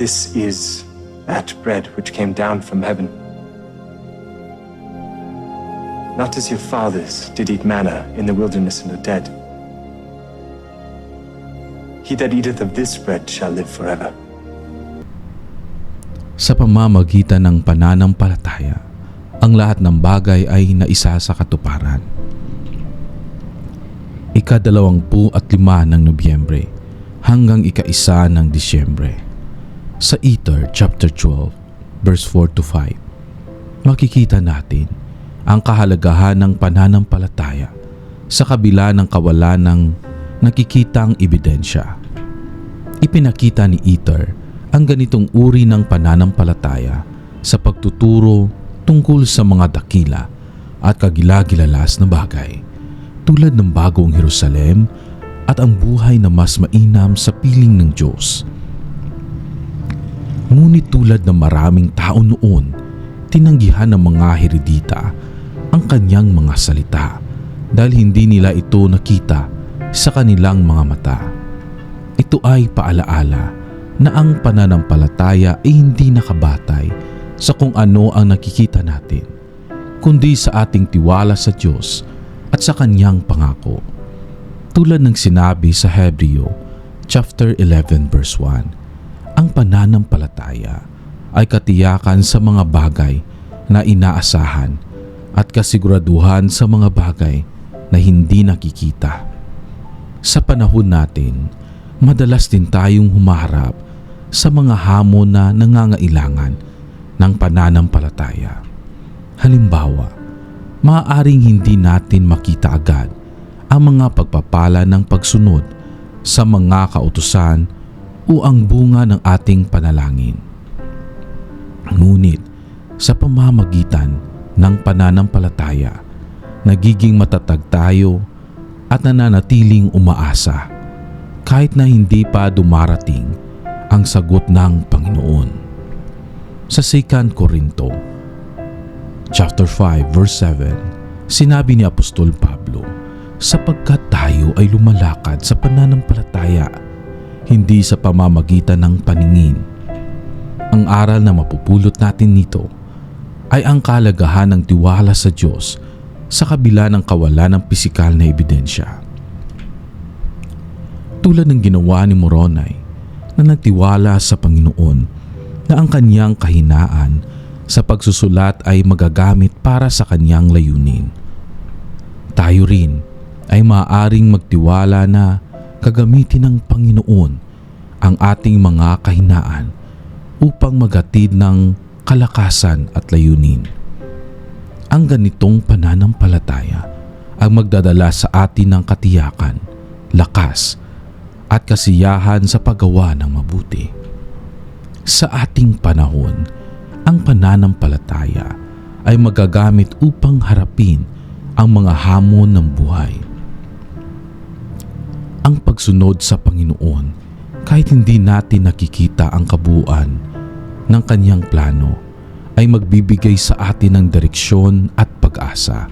This is that bread which came down from heaven. Not as your fathers did eat manna in the wilderness and are dead. He that eateth of this bread shall live forever. Sa pamamagitan ng pananampalataya, ang lahat ng bagay ay naisa sa katuparan. Ikadalawampu at lima ng Nobyembre hanggang ikaisa ng Disyembre. Sa Ether chapter 12 verse 4 to 5, makikita natin ang kahalagahan ng pananampalataya sa kabila ng kawalan ng nakikitang ebidensya. Ipinakita ni Ether ang ganitong uri ng pananampalataya sa pagtuturo tungkol sa mga dakila at kagilagilalas na bagay tulad ng bagong Jerusalem at ang buhay na mas mainam sa piling ng Diyos. Ngunit tulad ng maraming tao noon, tinanggihan ng mga heredita ang kanyang mga salita dahil hindi nila ito nakita sa kanilang mga mata. Ito ay paalaala na ang pananampalataya ay hindi nakabatay sa kung ano ang nakikita natin, kundi sa ating tiwala sa Diyos at sa kanyang pangako. Tulad ng sinabi sa Hebreo chapter 11 verse 1, ang pananampalataya ay katiyakan sa mga bagay na inaasahan at kasiguraduhan sa mga bagay na hindi nakikita. Sa panahon natin, madalas din tayong humarap sa mga hamon na nangangailangan ng pananampalataya. Halimbawa, maaaring hindi natin makita agad ang mga pagpapala ng pagsunod sa mga kautusan o ang bunga ng ating panalangin. Ngunit sa pamamagitan ng pananampalataya, nagiging matatag tayo at nananatiling umaasa kahit na hindi pa dumarating ang sagot ng Panginoon. Sa 2 Korinto chapter 5 verse 7, sinabi ni Apostol Pablo, sapagkat tayo ay lumalakad sa pananampalataya hindi sa pamamagitan ng paningin. Ang aral na mapupulot natin nito ay ang kalagahan ng tiwala sa Diyos sa kabila ng kawalan ng pisikal na ebidensya. Tulad ng ginawa ni Moronay na nagtiwala sa Panginoon na ang kanyang kahinaan sa pagsusulat ay magagamit para sa kanyang layunin. Tayo rin ay maaaring magtiwala na gagamitin ng Panginoon ang ating mga kahinaan upang magatid ng kalakasan at layunin. Ang ganitong pananampalataya ang magdadala sa atin ng katiyakan, lakas, at kasiyahan sa paggawa ng mabuti. Sa ating panahon, ang pananampalataya ay magagamit upang harapin ang mga hamon ng buhay ang pagsunod sa Panginoon kahit hindi natin nakikita ang kabuuan ng kanyang plano ay magbibigay sa atin ng direksyon at pag-asa.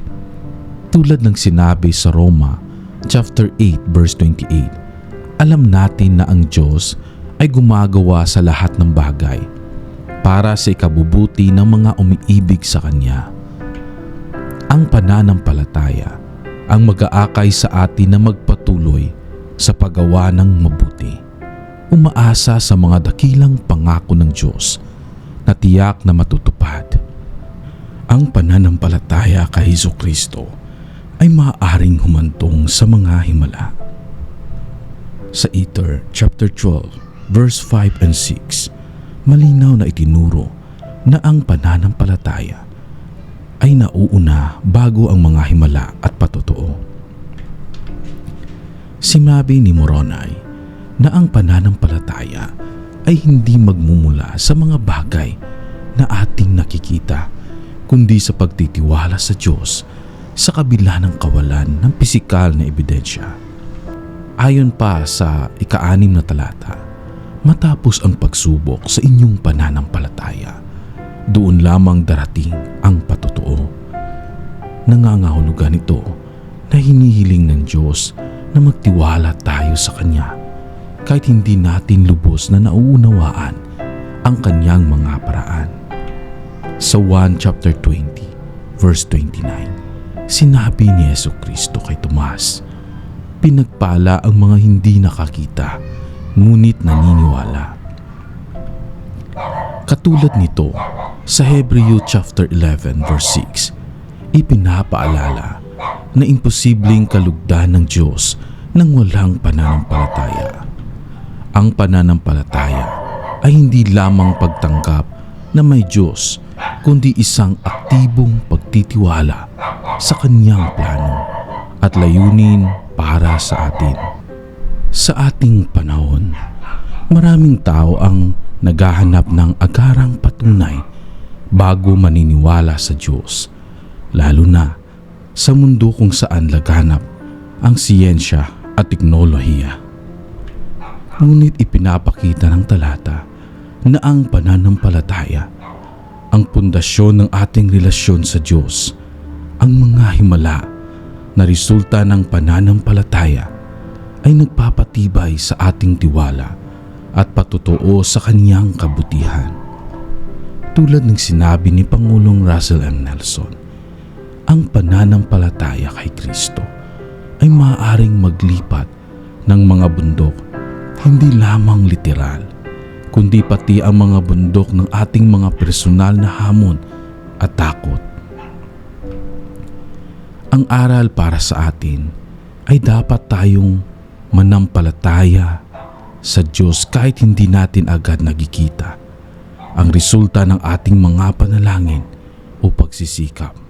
Tulad ng sinabi sa Roma chapter 8 verse 28, alam natin na ang Diyos ay gumagawa sa lahat ng bagay para sa ikabubuti ng mga umiibig sa Kanya. Ang pananampalataya ang mag-aakay sa atin na magpatuloy sa paggawa ng mabuti. Umaasa sa mga dakilang pangako ng Diyos na tiyak na matutupad. Ang pananampalataya kay Heso Kristo ay maaaring humantong sa mga himala. Sa Ether chapter 12 verse 5 and 6, malinaw na itinuro na ang pananampalataya ay nauuna bago ang mga himala at patotoo. Sinabi ni Moronay na ang pananampalataya ay hindi magmumula sa mga bagay na ating nakikita kundi sa pagtitiwala sa Diyos sa kabila ng kawalan ng pisikal na ebidensya. Ayon pa sa ikaanim na talata, matapos ang pagsubok sa inyong pananampalataya, doon lamang darating ang patotoo. Nangangahulugan ito na hinihiling ng Diyos na magtiwala tayo sa Kanya kahit hindi natin lubos na nauunawaan ang kanyang mga paraan. Sa 1 chapter 20, verse 29, sinabi ni Yesu Kristo kay Tomas, Pinagpala ang mga hindi nakakita, ngunit naniniwala. Katulad nito, sa Hebreo chapter 11 verse 6, ipinapaalala na imposibleng kalugdan ng Diyos nang walang pananampalataya. Ang pananampalataya ay hindi lamang pagtanggap na may Diyos, kundi isang aktibong pagtitiwala sa Kanyang plano at layunin para sa atin. Sa ating panahon, maraming tao ang naghahanap ng agarang patunay bago maniniwala sa Diyos, lalo na sa mundo kung saan laganap ang siyensya at teknolohiya. Ngunit ipinapakita ng talata na ang pananampalataya, ang pundasyon ng ating relasyon sa Diyos, ang mga himala na resulta ng pananampalataya ay nagpapatibay sa ating tiwala at patutuo sa kanyang kabutihan. Tulad ng sinabi ni Pangulong Russell M. Nelson, ang pananampalataya kay Kristo ay maaaring maglipat ng mga bundok hindi lamang literal, kundi pati ang mga bundok ng ating mga personal na hamon at takot. Ang aral para sa atin ay dapat tayong manampalataya sa Diyos kahit hindi natin agad nagkikita ang resulta ng ating mga panalangin o pagsisikap.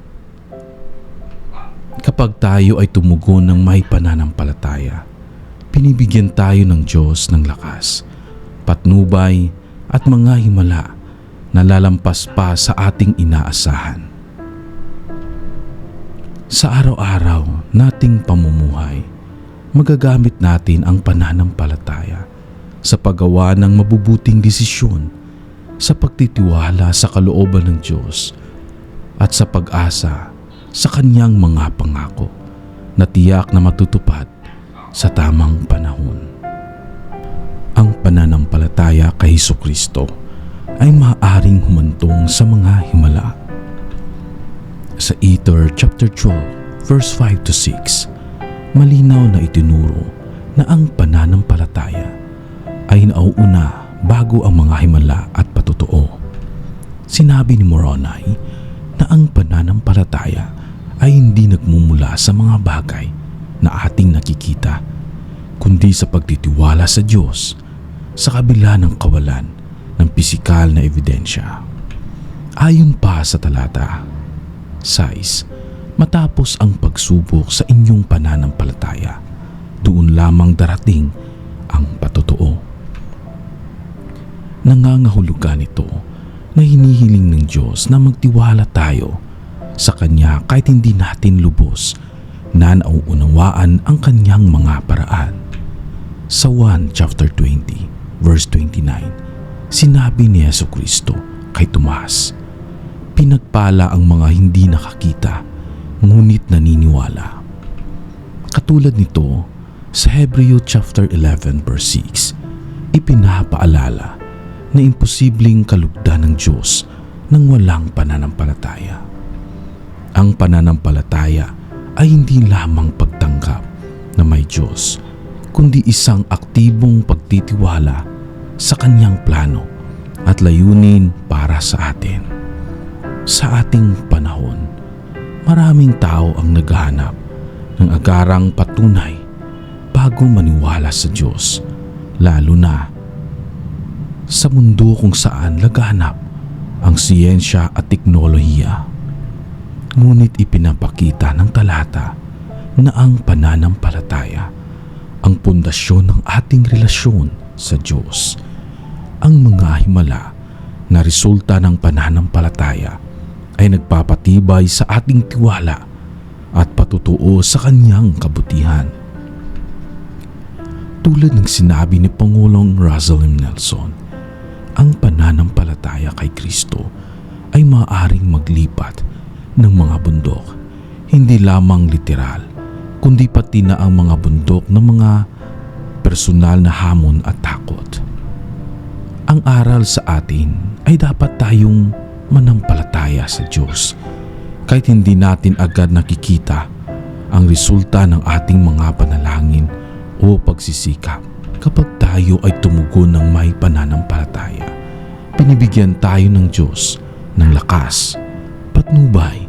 Kapag tayo ay tumugon ng may pananampalataya, pinibigyan tayo ng Diyos ng lakas, patnubay at mga himala na lalampas pa sa ating inaasahan. Sa araw-araw nating pamumuhay, magagamit natin ang pananampalataya sa paggawa ng mabubuting desisyon sa pagtitiwala sa kalooban ng Diyos at sa pag-asa sa kanyang mga pangako na tiyak na matutupad sa tamang panahon. Ang pananampalataya kay Heso Kristo ay maaaring humantong sa mga himala. Sa Ether chapter 12 verse 5 to 6, malinaw na itinuro na ang pananampalataya ay nauuna bago ang mga himala at patutuo. Sinabi ni Moroni na ang pananampalataya ay hindi nagmumula sa mga bagay na ating nakikita, kundi sa pagtitiwala sa Diyos sa kabila ng kawalan ng pisikal na ebidensya. Ayon pa sa talata 6, matapos ang pagsubok sa inyong pananampalataya, doon lamang darating ang patutuo. Nangangahulugan ito na hinihiling ng Diyos na magtiwala tayo sa Kanya kahit hindi natin lubos na nauunawaan ang Kanyang mga paraan. Sa 1 chapter 20 verse 29, sinabi ni Yesu Kristo kay Tomas, Pinagpala ang mga hindi nakakita, ngunit naniniwala. Katulad nito, sa Hebreo chapter 11 verse 6, ipinapaalala na imposibleng kalugdan ng Diyos nang walang pananampalataya. Ang pananampalataya ay hindi lamang pagtanggap na may Diyos, kundi isang aktibong pagtitiwala sa Kanyang plano at layunin para sa atin. Sa ating panahon, maraming tao ang naghahanap ng agarang patunay bago maniwala sa Diyos, lalo na sa mundo kung saan laganap ang siyensya at teknolohiya. Ngunit ipinapakita ng talata na ang pananampalataya ang pundasyon ng ating relasyon sa Diyos. Ang mga himala na resulta ng pananampalataya ay nagpapatibay sa ating tiwala at patutuo sa kanyang kabutihan. Tulad ng sinabi ni Pangulong M. Nelson, ang pananampalataya kay Kristo ay maaaring maglipat ng mga bundok, hindi lamang literal, kundi pati na ang mga bundok ng mga personal na hamon at takot. Ang aral sa atin ay dapat tayong manampalataya sa Diyos kahit hindi natin agad nakikita ang resulta ng ating mga panalangin o pagsisikap. Kapag tayo ay tumugon ng may pananampalataya, binibigyan tayo ng Diyos ng lakas, patnubay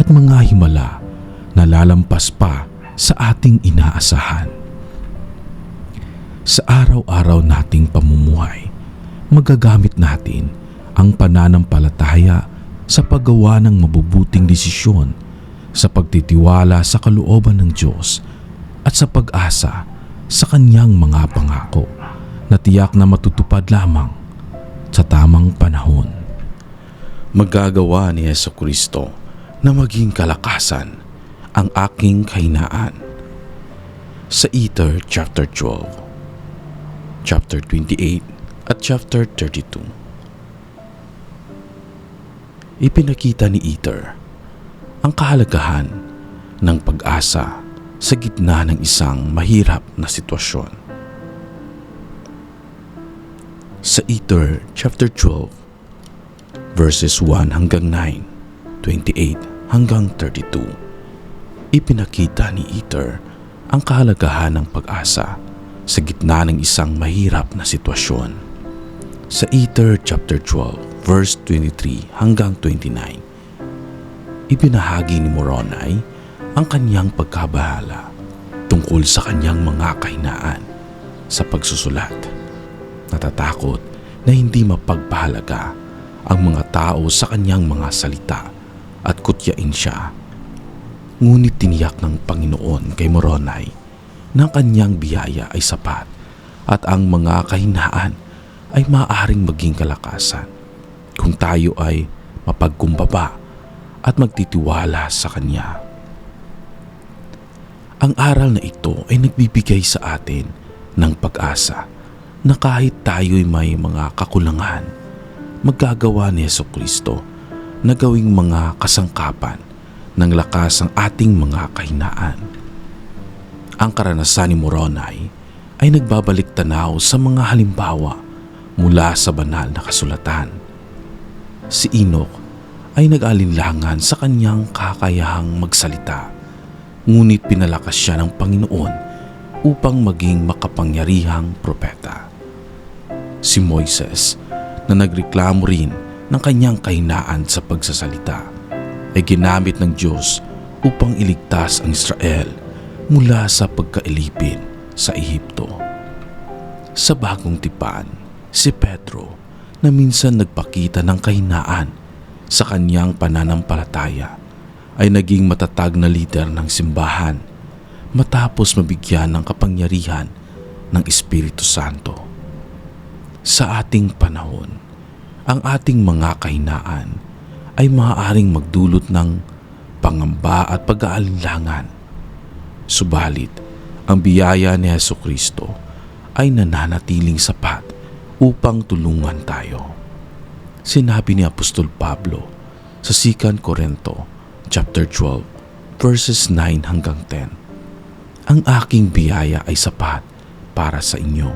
at mga himala na lalampas pa sa ating inaasahan. Sa araw-araw nating pamumuhay, magagamit natin ang pananampalataya sa paggawa ng mabubuting desisyon, sa pagtitiwala sa kalooban ng Diyos at sa pag-asa sa kanyang mga pangako na tiyak na matutupad lamang sa tamang panahon. Magagawa ni Yeso Kristo na maging kalakasan ang aking kahinaan. Sa Ether chapter 12, chapter 28 at chapter 32. Ipinakita ni Ether ang kahalagahan ng pag-asa sa gitna ng isang mahirap na sitwasyon. Sa Ether chapter 12 verses 1 hanggang 9, 28 hanggang 32, ipinakita ni Ether ang kahalagahan ng pag-asa sa gitna ng isang mahirap na sitwasyon. Sa Ether chapter 12 verse 23 hanggang 29, ibinahagi ni Moroni ang kanyang pagkabahala tungkol sa kanyang mga kahinaan sa pagsusulat. Natatakot na hindi mapagpahalaga ang mga tao sa kanyang mga salita at kutyain siya. Ngunit tiniyak ng Panginoon kay Moroni na ang kanyang biyaya ay sapat at ang mga kahinaan ay maaaring maging kalakasan kung tayo ay mapagkumbaba at magtitiwala sa Kanya. Ang aral na ito ay nagbibigay sa atin ng pag-asa na kahit tayo'y may mga kakulangan, magagawa ni Yeso Kristo na gawing mga kasangkapan ng lakas ang ating mga kahinaan. Ang karanasan ni Moroni ay nagbabalik tanaw sa mga halimbawa mula sa banal na kasulatan. Si Enoch ay nag-alinlangan sa kanyang kakayahang magsalita ngunit pinalakas siya ng Panginoon upang maging makapangyarihang propeta. Si Moises na nagreklamo rin ng kanyang kahinaan sa pagsasalita ay ginamit ng Diyos upang iligtas ang Israel mula sa pagkailipin sa Ehipto. Sa bagong tipan, si Pedro na minsan nagpakita ng kahinaan sa kanyang pananampalataya ay naging matatag na leader ng simbahan matapos mabigyan ng kapangyarihan ng Espiritu Santo. Sa ating panahon, ang ating mga kahinaan ay maaaring magdulot ng pangamba at pag-aalinlangan. Subalit, ang biyaya ni Yeso Kristo ay nananatiling sapat upang tulungan tayo. Sinabi ni Apostol Pablo sa 2 Korinto chapter 12 verses 9 hanggang 10. Ang aking biyaya ay sapat para sa inyo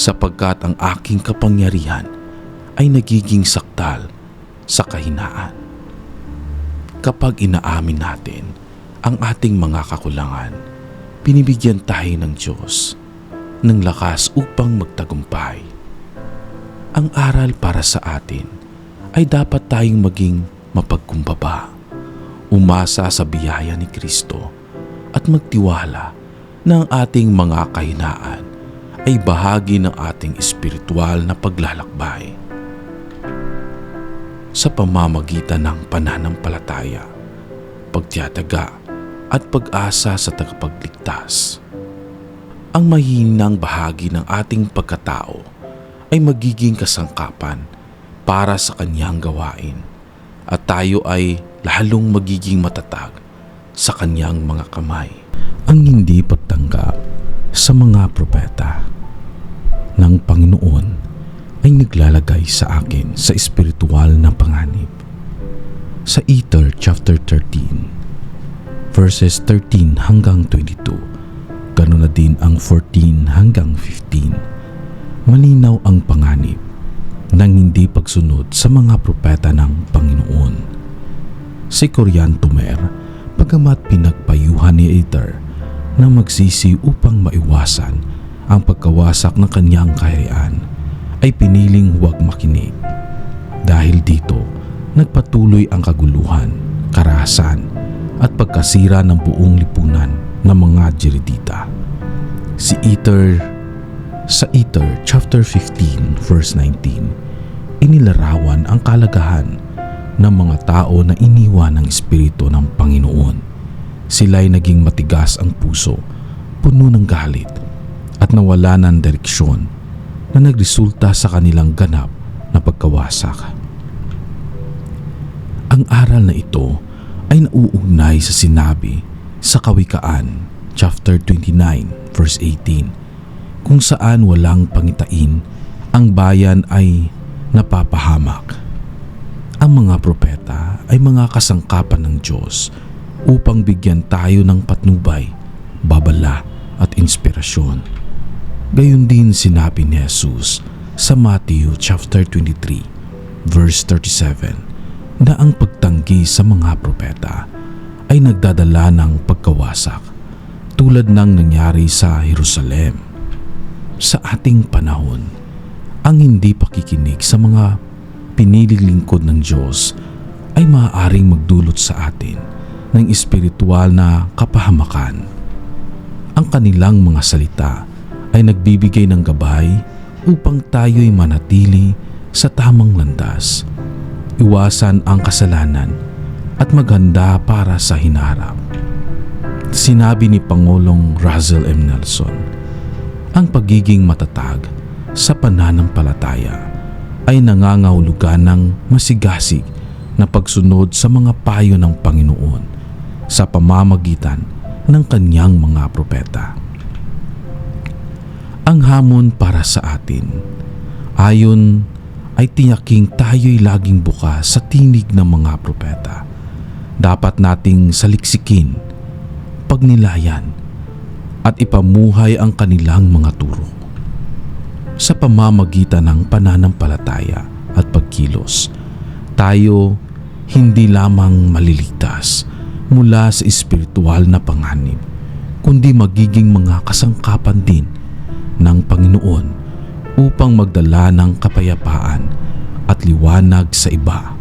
sapagkat ang aking kapangyarihan ay nagiging saktal sa kahinaan. Kapag inaamin natin ang ating mga kakulangan, binibigyan tayo ng Diyos ng lakas upang magtagumpay. Ang aral para sa atin ay dapat tayong maging mapagkumbaba umasa sa biyaya ni Kristo at magtiwala na ang ating mga kahinaan ay bahagi ng ating espiritual na paglalakbay. Sa pamamagitan ng pananampalataya, pagtiyataga at pag-asa sa tagapagligtas, ang mahinang bahagi ng ating pagkatao ay magiging kasangkapan para sa kanyang gawain at tayo ay lalong magiging matatag sa kanyang mga kamay. Ang hindi pagtanggap sa mga propeta naglalagay sa akin sa espiritual na panganib. Sa Ether chapter 13 verses 13 hanggang 22 ganoon na din ang 14 hanggang 15 malinaw ang panganib ng hindi pagsunod sa mga propeta ng Panginoon. Si Coriantumr, pagamat pinagpayuhan ni Aether na magsisi upang maiwasan ang pagkawasak ng kanyang kaharian, ay piniling huwag makinig. Dahil dito, nagpatuloy ang kaguluhan, karahasan at pagkasira ng buong lipunan ng mga Jeridita. Si Ether sa Ether chapter 15 verse 19 inilarawan ang kalagahan ng mga tao na iniwan ng Espiritu ng Panginoon. Sila'y naging matigas ang puso, puno ng galit at nawala ng direksyon na nagresulta sa kanilang ganap na pagkawasak. Ang aral na ito ay nauugnay sa sinabi sa Kawikaan chapter 29 verse 18 kung saan walang pangitain ang bayan ay napapahamak. Ang mga propeta ay mga kasangkapan ng Diyos upang bigyan tayo ng patnubay, babala at inspirasyon. Gayon din sinabi ni Jesus sa Matthew chapter 23 verse 37 na ang pagtanggi sa mga propeta ay nagdadala ng pagkawasak tulad ng nangyari sa Jerusalem. Sa ating panahon, ang hindi pakikinig sa mga piniling lingkod ng Diyos ay maaaring magdulot sa atin ng espiritual na kapahamakan. Ang kanilang mga salita ay nagbibigay ng gabay upang tayo'y manatili sa tamang landas, iwasan ang kasalanan at maghanda para sa hinarap. Sinabi ni Pangulong Russell M. Nelson, ang pagiging matatag sa pananampalataya ay nangangahulugan ng masigasig na pagsunod sa mga payo ng Panginoon sa pamamagitan ng kanyang mga propeta. Ang hamon para sa atin ayon ay tiyaking tayo'y laging bukas sa tinig ng mga propeta. Dapat nating saliksikin, pagnilayan, at ipamuhay ang kanilang mga turo. Sa pamamagitan ng pananampalataya at pagkilos, tayo hindi lamang maliligtas mula sa espiritual na panganib, kundi magiging mga kasangkapan din ng Panginoon upang magdala ng kapayapaan at liwanag sa iba.